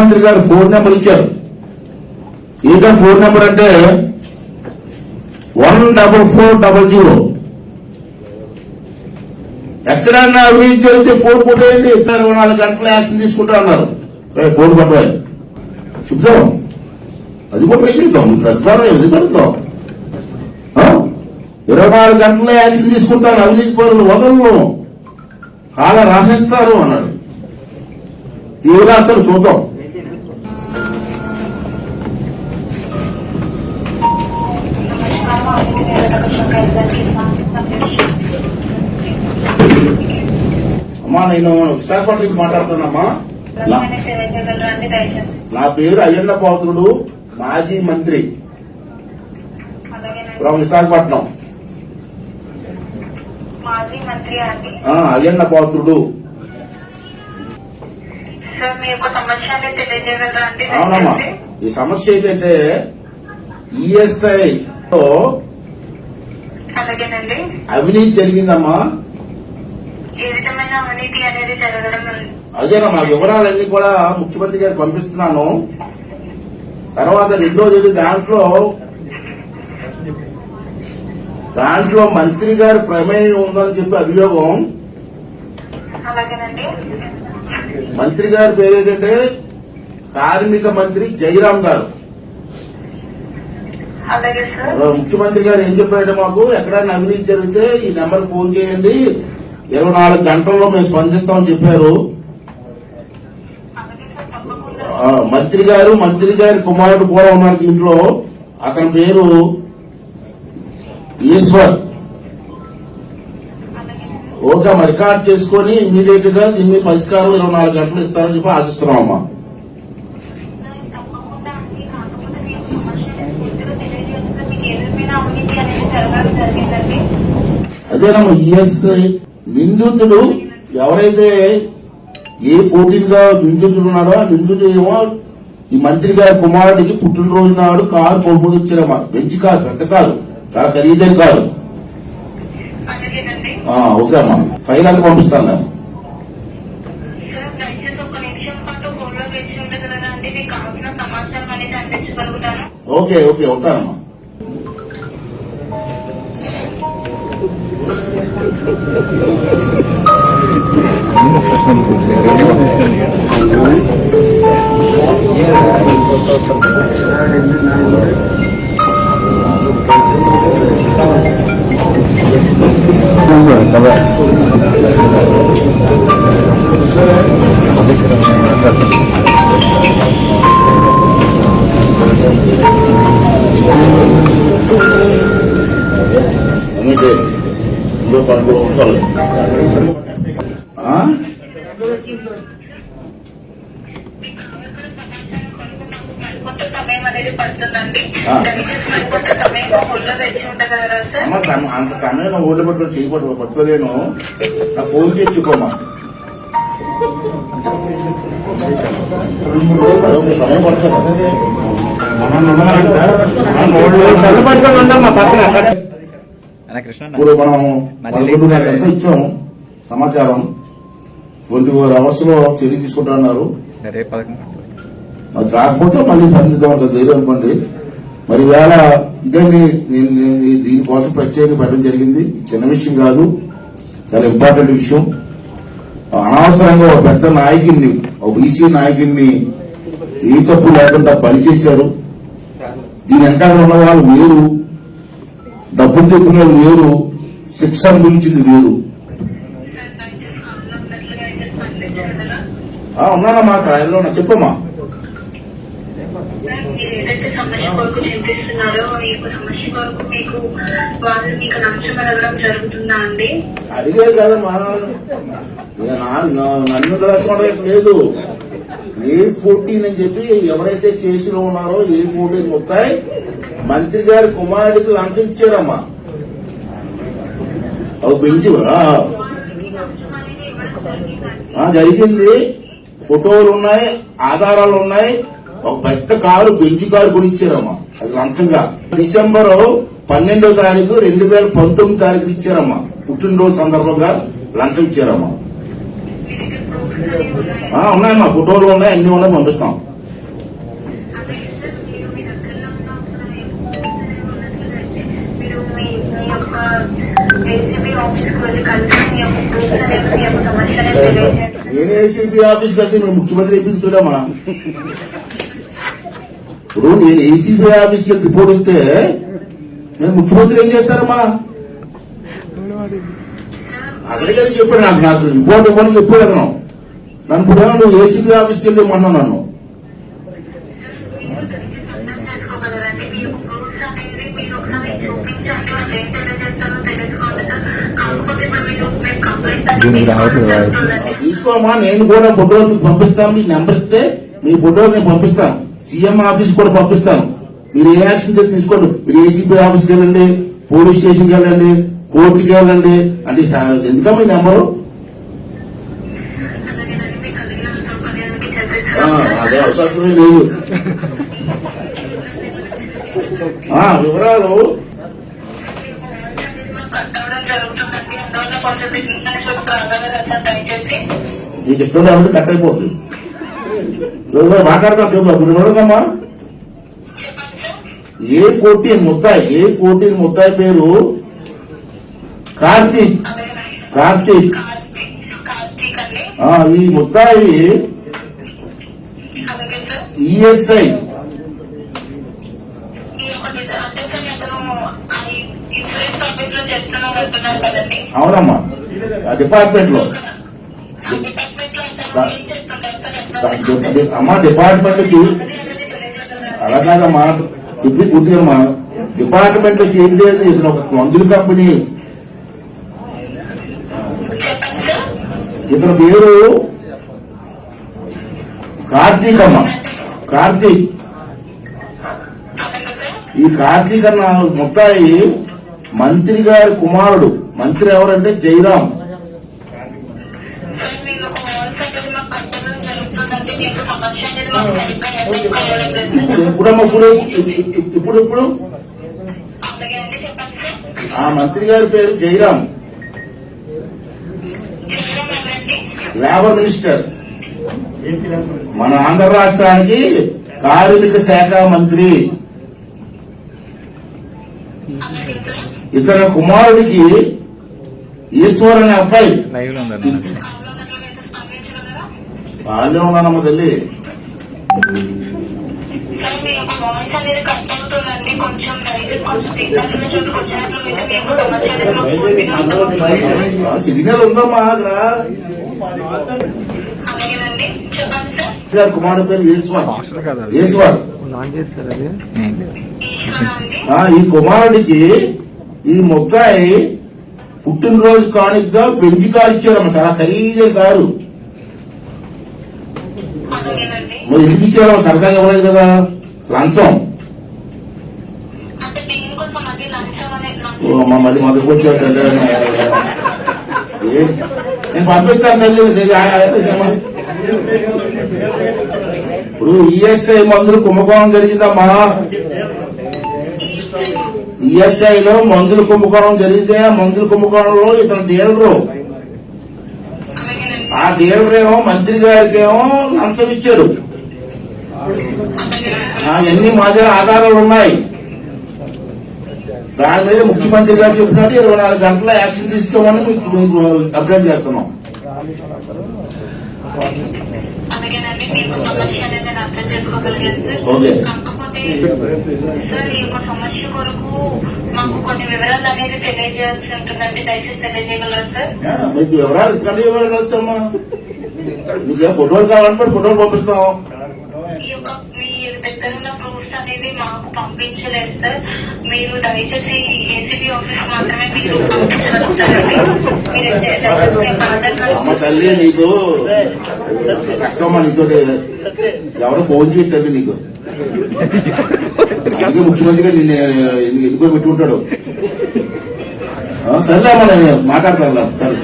ముఖ్యమంత్రి గారు phone number ఇచ్చారు. ఏంటో ఫోన్ నెంబర్ అంటే one double four double zero. ఎక్కడన్నా అభివృద్ధి జరిగితే ఫోన్ కొట్టేయండి. ఇరవై నాలుగు గంటల యాక్షన్ తీసుకుంటా అన్నారు. ఫోన్ పట్టుకోవాలి చెప్తాం. అది కూడా ట్రై ప్రస్తుతం ఇది పెడతాం? ఆ? ఇరవై నాలుగు గంటల యాక్షన్ తీసుకుంటాను అవినీతి పనులు వదలను. అలా రాసేస్తారు అన్నాడు. తీవ్ర రాస్తారు చూద్దాం. అమ్మా నేను విశాఖపట్నం నుంచి మాట్లాడుతున్నామ్మా నా- పేరు అయ్యన్న పాత్రుడు మాజీ మంత్రి ఫ్రమ్ విశాఖపట్నం. అయ్యన్న పాత్రుడు. అవునమ్మా? ఈ సమస్య ఏంటంటే ఈఎస్ఐ అలాగేనండి. అవినీతి జరిగిందమ్మా. ఏ విధమైన అవినీతి అనేది జరగడం అదేనమ్మా వివరాలన్నీ కూడా ముఖ్యమంత్రి గారికి పంపిస్తున్నాను. తర్వాత రెండోది దాంట్లో దాంట్లో మంత్రి గారి ప్రమేయం ఉందని చెప్పి అభియోగం. మంత్రి గారి పేరు ఏంటంటే కార్మిక మంత్రి జయరాం గారు. ముఖ్యమంత్రి గారు ఏం చెప్పారంటే మాకు ఎక్కడైనా అవినీతి జరిగితే ఈ నెంబర్ ఫోన్ చేయండి. ఇరవై నాలుగు గంటల్లో మేము స్పందిస్తామని చెప్పారు. మంత్రి గారు మంత్రి గారి కుమారుడు కూడా ఉన్నాడు దీంట్లో అతని పేరు ఈశ్వర్. ఓకే రికార్డ్ చేసుకొని ఇమీడియట్గా దీన్ని పరిష్కారం ఇరవై నాలుగు గంటలు ఇస్తారని చెప్పి ఆశిస్తున్నాం అమ్మా తప్పకుండా అండి కాకపోతే మీ యొక్క సమస్యని పూర్తిగా తెలియజేస్తే మీకు ఏ విధమైన అవినీతి అనేది జరగడం జరిగిందండి. అదేనమ్మా ఈఎస్ఐ నిందితుడు ఎవరైతే ఏ ఫోర్టీన్గా నిందితుడు ఉన్నాడో ఆ నిందితుడు ఏమో ఈ మంత్రి గారి కుమారుడికి పుట్టినరోజు నాడు కారు కొనుగోలుచ్చారమ్మా బెంచ్ కారు పెద్ద కారు. చాలా ఖరీదైన కారు. ఓకే అమ్మా. ఫైల్ అంతా పంపిస్తాను నేను. సార్ దయచేసి ఒక అందుకే సమ- అంత సమయం ఊళ్ళో పట్టుకొని చేయబట్టు పట్టుకోలేను. నా ఫోన్ అదొక సమయం పడుతుంది. అన్న కృష్ణ ఇప్పుడు మనం మరి పదకొండున్నర లేచి గంటలకు ఇచ్చాం? సమాచారం. ట్వంటీ ఫోర్ అవర్స్లో చర్య తీసుకుంటున్నారు రాకపోతే మళ్ళీ సందిద్దాం ఉంటుంది. లేదు అనుకోండి మరి వేళ ఇదండి నేను నేను దీనికోసం ప్రత్యేకంగా పెట్టడం జరిగింది. చిన్న విషయం కాదు. చాలా ఇంపార్టెంట్ విషయం. అనవసరంగా ఒక పెద్ద నాయకుడిని ఒక బీసీ నాయకుడిని ఏ తప్పు లేకుండా పనిచేశారు దీని వెనకాల ఉన్న వాళ్ళు వేరు. పొందుకునేది వేరు శిక్ష అనుభవించింది వేరు. సార్ దయచేసి కావాలన్న ఉన్నానమ్మా ట్రయల్లో ఉన్నా చెప్పమ్మా. ఏదైతే సమస్య కొరకు చింతిస్తున్నారో సమస్య కొరకు మీకు వాళ్ళు మీకు జరుగుతుందా అండి అడిగే కదా నన్ను లేదు. ఏ ఫోర్టీన్ అని చెప్పి ఎవరైతే కేసులో ఉన్నారో ఏ ఫోర్టీన్ వస్తాయి? మంత్రి గారి కుమారుడికి లంచం ఇచ్చారమ్మా. ఒక బెంచ్ జరిగింది. ఫోటోలు ఉన్నాయి ఆధారాలు ఉన్నాయి. ఒక పెద్ద కారు బెంచ్ కారు కొనిచ్చారమ్మా. అది లంచంగా. డిసెంబర్ పన్నెండో తారీఖు రెండు వేల పంతొమ్మిది తారీఖు ఇచ్చారమ్మా. పుట్టినరోజు సందర్భంగా లంచం ఇచ్చారమ్మా. ఉన్నాయి ఉన్నాయమ్మా. ఫోటోలు ఉన్నాయి అన్ని ఉన్నాయి పంపిస్తాం. నేను ఏసీబీ ఆఫీస్కి వెళ్తే మేము ముఖ్యమంత్రి ఎప్పించుడమ్మా ఇప్పుడు నేను ఏసీబీ ఆఫీస్కి వెళ్ళి రిపోర్ట్ వస్తే నేను ముఖ్యమంత్రి ఏం చేస్తారమ్మా? అక్కడికి చెప్పాడు నాకు నాకు రిపోర్ట్ ఇవ్వని చెప్పాడు నన్ను ఇప్పుడు నువ్వు ఏసీబీ ఆఫీస్కి వెళ్ళి ఇమ్మన్నావు నన్ను. దీనికి రావట్లేదు. తీసుకోమా నేను కూడా ఫోటోలు మీకు పంపిస్తాను మీకు నెంబర్ ఇస్తే మీ ఫోటోలు నేను పంపిస్తాను. సీఎం ఆఫీస్ కూడా పంపిస్తాను. మీరు ఏ యాక్షన్ తీసుకోండి. మీరు ఏసీపీ ఆఫీస్కి వెళ్ళండి పోలీస్ స్టేషన్కి వెళ్ళండి కోర్టుకి వెళ్ళండి. అంటే ఎందుకమ్మా మీ నెంబరు? అదే అవసరం లేదు. ఆ, వివరాలు? నీకు ఇష్టం లేకపోతే కట్ అయిపోతుంది. ఇప్పుడు వివరంగమ్మా చెప్పండి sir A fourteen Mathai A fourteen Mathai పేరు? కార్తీక్. కార్తీక్. ఈ ముత్తాయి ఈఎస్ఐ ఈ యొక్క డిజ- అంటే సార్ నేను ఆ ఇన్సూరెన్స్ ఆఫీస్లో చేస్తున్నాను వెళ్తున్నాను కదండి అవునమ్మా. ఆ డిపార్ట్మెంట్లో ఏం అమ్మా డిపార్ట్మెంట్కి అలా కాదమ్మా ఇప్పుడు గుర్తుకమ్మా డిపార్ట్మెంట్లో చేంజ్ లేదు ఇతను ఒక మందుల కంపెనీ. ఇతని పేరు కార్తీక్ అమ్మ. కార్తీక్. ఈ కార్తీక్ అన్న ముత్తాయి మంత్రి గారి కుమారుడు. మంత్రి ఎవరంటే ఎందుకు కలగలేదు ఇప్పుడు ఇప్పుడు ఆ మంత్రి గారి పేరు ఎవరండి? Labour minister. మన ఆంధ్ర రాష్ట్రానికి కార్మిక శాఖ మంత్రి. ఇతని కుమారుడికి ఈశ్వర్ అనే అబ్బాయి. వాళ్ళే ఉన్నానమ్మ తల్లి. సిగ్నల్ ఉందమ్మా అక్కడ కుమారుడి పేరు ఈశ్వర్. అది. ఈశ్వర్. అండి ఆ, ఈ కుమారుడికి ఈ ముద్దాయి పుట్టినరోజు కానుకగా బెంజి కారు ఇచ్చారమ్మ చాలా ఖరీదైన కారు. మరి ఎందుకు ఇచ్చారమ్మ? సరదాగా ఇవ్వలేదు కదా. లంచం. మళ్ళీ మొదటి వచ్చాడు నేను పంపిస్తాను తల్లి. ఇప్పుడు ఈఎస్ఐ మందులు కుంభకోణం జరిగిందమ్మా. ఈఎస్ఐ లో మందులు కుంభకోణం జరిగితే ఆ మందుల కుంభకోణంలో ఇతను డీలరు ఆ డీలర్ ఏమో మంత్రి గారికి ఏమో లంచం ఇచ్చాడు. ఆ, ఎన్ని మా దగ్గర ఆధారాలు ఉన్నాయి? దాని మీద ముఖ్యమంత్రి గారు చెప్పినట్టు ఇరవై నాలుగు గంటల యాక్షన్ తీసుకోమని మీకు మీకు అప్డేట్ చేస్తున్నాం. ఓకే. సార్ ఈ యొక్క సమస్య కొరకు మాకు కొన్ని వివరాలు అనేది తెలియజేయాల్సి ఉంటుందండి దయచేసి సార్ మీకు ఎవరాలు ఇతరులు ఎవరు వెళ్తామా మీకు ఏ ఫోటోలు కావాలంటే ఫోటోలు పంపిస్తాం ఈ యొక్క మీ దగ్గర ఉన్న ప్రూఫ్స్ అనేది మాకు పంపించలేదు సార్ మీరు దయచేసి ఏసీబీ ఆఫీస్ మాత్రమే మీరు పంపించగలుగుతారండి మీరు అమ్మ తల్లి నీకు కష్టమా నీతో ఎవరు ఫోన్ చేయట్లేదు నీకు? అందుకే ముఖ్యమంత్రిగా నిన్న ఎన్నుకో పెట్టుకుంటాడు సరేలే మనం మాట్లాడతాం సరే.